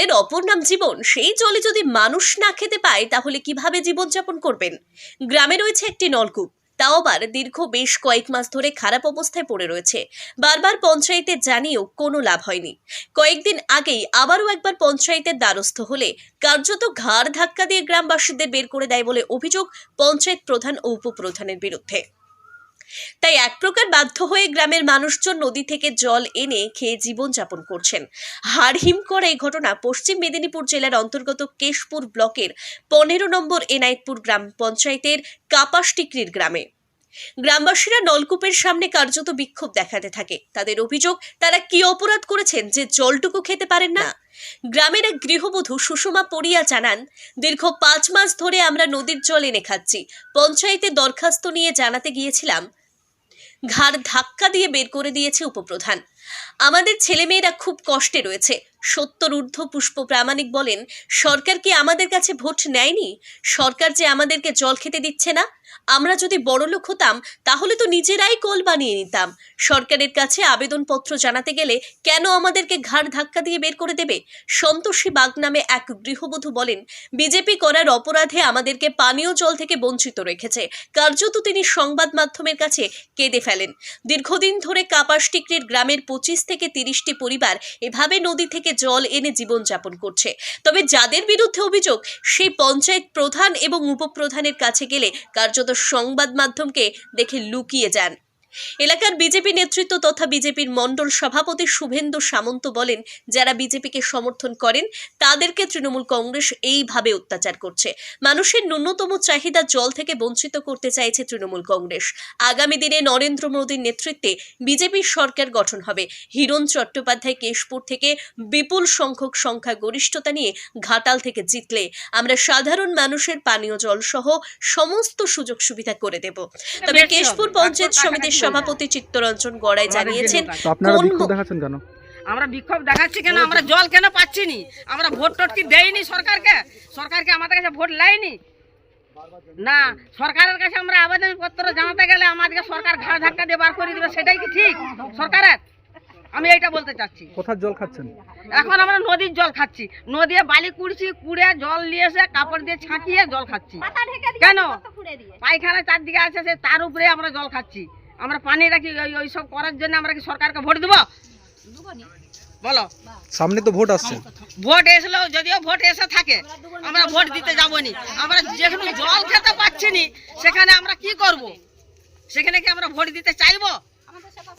জলের অপর নাম জীবন, সেই জলে যদি মানুষ না খেতে পায়, তাহলে কীভাবে জীবনযাপন করবেন? গ্রামে রয়েছে একটি নলকূপ। তাও আবার দীর্ঘ বেশ কয়েক মাস ধরে খারাপ অবস্থায় পড়ে রয়েছে। বারবার পঞ্চায়েতে জানিয়েও কোনো লাভ হয়নি। কয়েকদিন আগেই আবারও একবার পঞ্চায়েতের দ্বারস্থ হলে কার্যত ঘাড় ধাক্কা দিয়ে গ্রামবাসীদের বের করে দেয় বলে অভিযোগ পঞ্চায়েত প্রধান ও উপপ্রধানের বিরুদ্ধে। তাই এক প্রকার বাধ্য হয়ে গ্রামের মানুষজন নদী থেকে জল এনে খেয়ে জীবনযাপন করছেন। হাড়হিম করে এই ঘটনা পশ্চিম মেদিনীপুর জেলার অন্তর্গত কেশপুর ব্লকের পনেরো নম্বর এনায়েতপুর গ্রাম পঞ্চায়েতের কাপাসটিকরির গ্রামে। গ্রামবাসীরা নলকূপের সামনে কার্যত বিক্ষোভ দেখাতে থাকে। তাদের অভিযোগ, তারা কি অপরাধ করেছেন যে জলটুকু খেতে পারেন না? গ্রামের এক গৃহবধূ সুষমা পড়িয়া জানান, দীর্ঘ পাঁচ মাস ধরে আমরা নদীর জল এনে খাচ্ছি। পঞ্চায়েতে দরখাস্ত নিয়ে জানাতে গিয়েছিলাম ঘাড় ধাক্কা দিয়ে বের করে দিয়েছে উপপ্রধান। আমাদের ছেলেমেয়েরা খুব কষ্টে রয়েছে। সত্তর ঊর্ধ্ব পুষ্প প্রামাণিক বলেন, সরকার কি আমাদের কাছে ভোট নেয়নি? সরকার যে আমাদেরকে জল খেতে দিচ্ছে না? আমরা যদি বড়লোক হতাম, তাহলে তো নিজেরাই কল বানিয়ে নিতাম। সরকারের কাছে আবেদনপত্র জানাতে গেলে কেন আমাদেরকে ঘাড় ধাক্কা দিয়ে বের করে দেবে? সন্তোষী বাগ নামে এক গৃহবধূ বলেন, বিজেপি করার অপরাধে আমাদেরকে পানীয় জল থেকে বঞ্চিত রেখেছে। কার্যত তিনি সংবাদ মাধ্যমের কাছে কেঁদে ফেলেন। দীর্ঘদিন ধরে কাপাসটিকরির গ্রামের পঁচিশ থেকে তিরিশটি পরিবার এভাবে নদী থেকে জল এনে জীবনযাপন করছে। তবে যাদের বিরুদ্ধে অভিযোগ, সেই পঞ্চায়েত প্রধান এবং উপপ্রধানের কাছে গেলে কার্যত সংবাদ মাধ্যমকে দেখে লুকিয়ে যান। এলাকার বিজেপি নেতৃত্ব তথা বিজেপির মণ্ডল সভাপতি শুভেন্দু সামন্ত বলেন যারা বিজেপিকে সমর্থন করেন তাদেরকে তৃণমূল কংগ্রেস এইভাবে অত্যাচার করছে। মানুষের ন্যূনতম চাহিদা জল থেকে বঞ্চিত করতে চাইছে তৃণমূল কংগ্রেস। আগামী দিনে নরেন্দ্র মোদীর নেতৃত্বে বিজেপির সরকার গঠন হবে। হিরণ চট্টোপাধ্যায় কেশপুর থেকে বিপুল সংখ্যক সংখ্যা গরিষ্ঠতা নিয়ে ঘাটাল থেকে জিতলে। আমরা সাধারণ মানুষের পানীয় জল সহ সমস্ত সুযোগ সুবিধা করে দেব। তবে কেশপুর পঞ্চায়েত সমিতির সভাপতি চিত্তরঞ্জন গড়াই জানিয়েছেন আপনারা কোন বিক্ষোভ দেখাচ্ছেন কেন? আমরা বিক্ষোভ দেখাচ্ছি কেন? আমরা জল কেন পাচ্ছি নি আমরা ভোট টোট কি দেইনি সরকারকে? সরকারকে আমাদের কাছে ভোট লাইনি? না সরকারের কাছে আমরা আবেদন পত্র জানাতে গেলে আমাদেরকে সরকার ঘাড় ধাক্কা দিয়ে বার করে দিবে সেটাই কি ঠিক? সরকারের? আমি এইটা বলতে চাচ্ছি। কোথার জল খাচ্ছেন? এখন আমরা নদীর জল খাচ্ছি। নদীতে বালি কুড়ছি কুড়ে জল নিয়ে এসে কাপড় দিয়ে ছাঁকিয়ে জল খাচ্ছি। কেন? পায়খানা চারদিকে আছে সে তার উপরে আমরা জল খাচ্ছি। আমরা পানি রাখি ওই সব করার জন্য আমরা কি সরকারকে ভোট দেবো? বলো। সামনে তো ভোট আসছে। ভোট এসলো যদিও ভোট এসে থাকে আমরা ভোট দিতে যাব নি আমরা যেখানে জল খেতে পাচ্ছি নি সেখানে আমরা কি করব? সেখানে কি আমরা ভোট দিতে চাইব?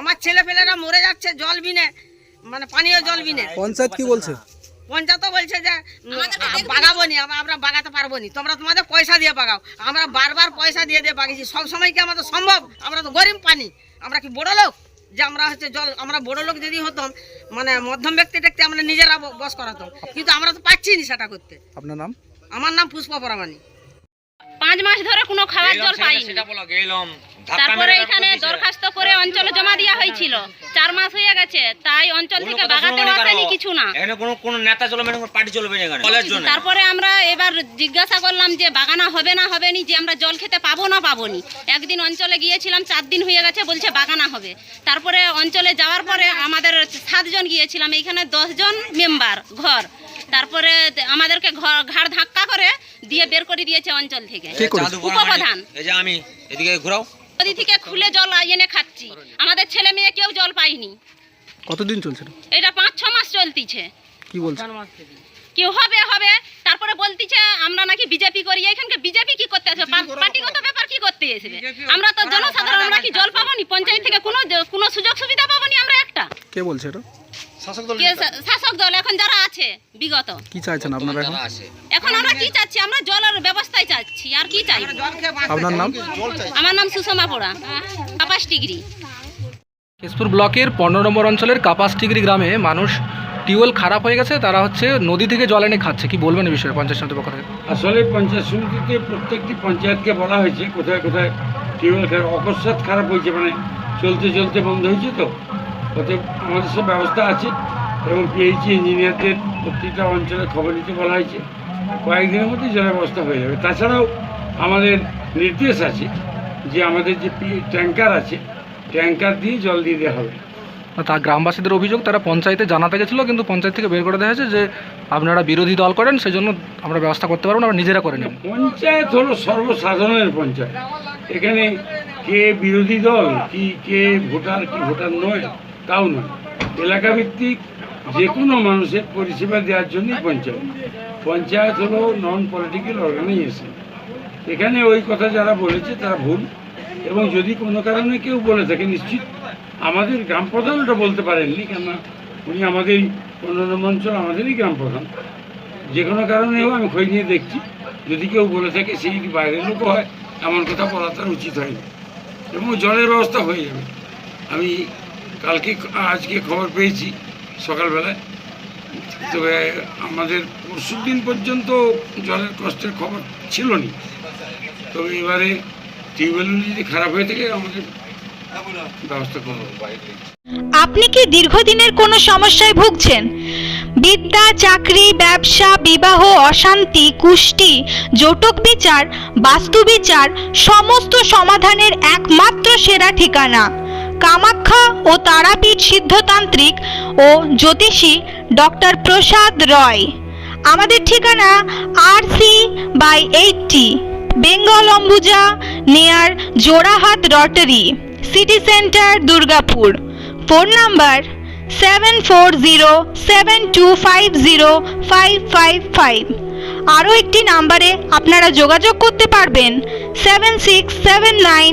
আমার ছেলে মরে যাচ্ছে জল বিনে মানে পানীয় জল বিনে। পঞ্চায়েত কি বলছে? পঞ্চায়েত বলছে যে বাগাবো নি আমরা আমরা বাগাতে পারব নি তোমরা তোমাদের পয়সা দিয়ে বাগাও। আমরা বারবার পয়সা দিয়ে দিয়ে বাগিয়েছি। সব সময় কি আমাদের সম্ভব? আমরা তো গরিব পানি আমরা কি বড় লোক? যে আমরা হচ্ছে জল আমরা বড় লোক যদি হতাম মানে মধ্যম ব্যক্তি ট্যাক্তি আমরা নিজেরা বস করাতাম। কিন্তু আমরা তো পাচ্ছি না সেটা করতে। আপনার নাম? আমার নাম পুষ্পা পরামানি। পাঁচ মাস ধরে কোনো খাবার জল পাইনি। গেলাম। তারপরে এখানে দরখাস্ত করে অঞ্চলে জমা দেওয়া হয়েছিল। চার মাস হয়ে গেছে তাই অঞ্চল থেকে বাগাতে আসেনি কিছু না। তারপরে আমরা এবার জিজ্ঞাসা করলাম যে বাগানা হবে না হবে নি যে আমরা জল খেতে পাবো না পাবো নি একদিন অঞ্চলে গিয়েছিলাম চার দিন হয়ে গেছে বলছে বাগানা হবে। তারপরে অঞ্চলে যাওয়ার পরে আমাদের সাতজন গিয়েছিলাম এইখানে দশজন মেম্বার ঘর। তারপরে আমাদেরকে ঘর- ঘাড় ধাক্কা করে দিয়ে বের করে দিয়েছে অঞ্চল থেকে? জাদুঘর উপপ্রধান। মানে- এই যে আমি এদিকে ঘোরাও। নদী থেকে খুলে জল এনে খাচ্ছি। আমাদের ছেলে মেয়ে কেউ জল পাইনি কতদিন চলছে? এটা? পাঁচ ছ মাস চলতিছে। কি বলছে? কেউ হবে হবে। তারপরে বলতিছে আমরা নাকি বিজেপি করি। এখানকে বিজেপি কি করতে আসবে পার্টিগত ব্যাপার কি করতে আসবে আমরা তো জনসাধারণ আমরা কি জল পাবো নি? পঞ্চায়েত থেকে কোনো কোনো সুযোগ সুবিধা পাবো নি আমরা একটা? কে বলছে এটা? শাসক দল এখন যারা আছে বিগত। কি চাইছেন আপনারা এখন? এখন আমরা কি চাচ্ছি? আমরা জলের ব্যবস্থায় চাচ্ছি আর কি চাই? আপনার নাম? আমার নাম সুষমা পোড়া কাপাস ডিগ্রি। কেশপুর ব্লকের পনেরো নম্বর অঞ্চলের কাপাসটিগরি গ্রামে মানুষ টিউবওয়েল খারাপ হয়ে গেছে তারা হচ্ছে নদী থেকে জল এনে খাচ্ছে। কি বলবেন এই বিষয়ে পঞ্চায়েত সমিতির পক্ষ থেকে? আসলে পঞ্চায়েত সমিতিতে প্রত্যেকটি পঞ্চায়েতকে বলা হয়েছে কোথায় কোথায় টিউবওয়েল খারাপ অকস্মাৎ খারাপ হয়েছে মানে চলতে চলতে বন্ধ হয়েছে তো। অতএব আমাদের সব ব্যবস্থা আছে এবং পিএইচি ইঞ্জিনিয়ারদের প্রত্যেকটা অঞ্চলে খবর নিতে বলা হয়েছে। কয়েকদিনের মধ্যে জলের ব্যবস্থা হয়ে যাবে। তাছাড়াও আমাদের নির্দেশ আছে যে আমাদের যে ট্যাঙ্কার আছে ট্যাঙ্কার দিয়ে জল দিয়ে দেওয়া হবে। তা গ্রামবাসীদের অভিযোগ তারা পঞ্চায়েতে জানাতে গেছিল কিন্তু পঞ্চায়েত থেকে বের করে দেওয়া হয়েছে যে আপনারা বিরোধী দল করেন সেই জন্য আমরা ব্যবস্থা করতে পারব না আমরা নিজেরা করে নেব। পঞ্চায়েত হলো সর্বসাধারণের পঞ্চায়েত। এখানে কে বিরোধী দল কি কে ভোটার কি ভোটার নয় তাও নয়। এলাকা ভিত্তিক যে কোনো মানুষের পরিষেবা দেওয়ার জন্যই পঞ্চায়েত। পঞ্চায়েত হলো নন পলিটিক্যাল অর্গানাইজেশন এখানে ওই কথা যারা বলেছে তারা ভুল এবং যদি কোনো কারণে কেউ বলে থাকে, নিশ্চিত আমাদের গ্রাম প্রধান ওটা বলতে পারেননি, কেননা উনি আমাদের পনেরো নম্বর অঞ্চল আমাদেরই গ্রাম প্রধান। যে কোনো কারণেও আমি খোঁজ নিয়ে দেখছি। যদি কেউ বলে থাকে সেই যদি বাইরের লোক হয়, এমন কথা বলা তার উচিত হয়নি। এবং জলের ব্যবস্থা হয়ে যাবে। আমি কালকে আজকে খবর পেয়েছি সকালবেলায়। তবে আমাদের পরশু দিন পর্যন্ত জলের কষ্টের খবর ছিল না তবে এবারে টিউবওয়েল যদি খারাপ হয়ে থাকে, আমাদের ব্যবস্থা করব। আপনি কি দীর্ঘদিনের কোনো সমস্যায় ভুগছেন? বিদ্যা, চাকরি, ব্যবসা, বিবাহ, অশান্তি, কুষ্টি জটক বিচার, বাস্তু বিচার, সমস্ত সমাধানের একমাত্র সেরা ঠিকানা। কামাখ্যা ও তারাপীঠ সিদ্ধতান্ত্রিক ও জ্যোতিষী ডক্টর প্রসাদ রয়। আমাদের ঠিকানা R C by eighty Bengal Ambuja near Jorahat rotary city centre Durgapur phone number seven four zero seven two five zero five five five আরও একটি নাম্বারে আপনারা যোগাযোগ করতে পারবেন seven six seven nine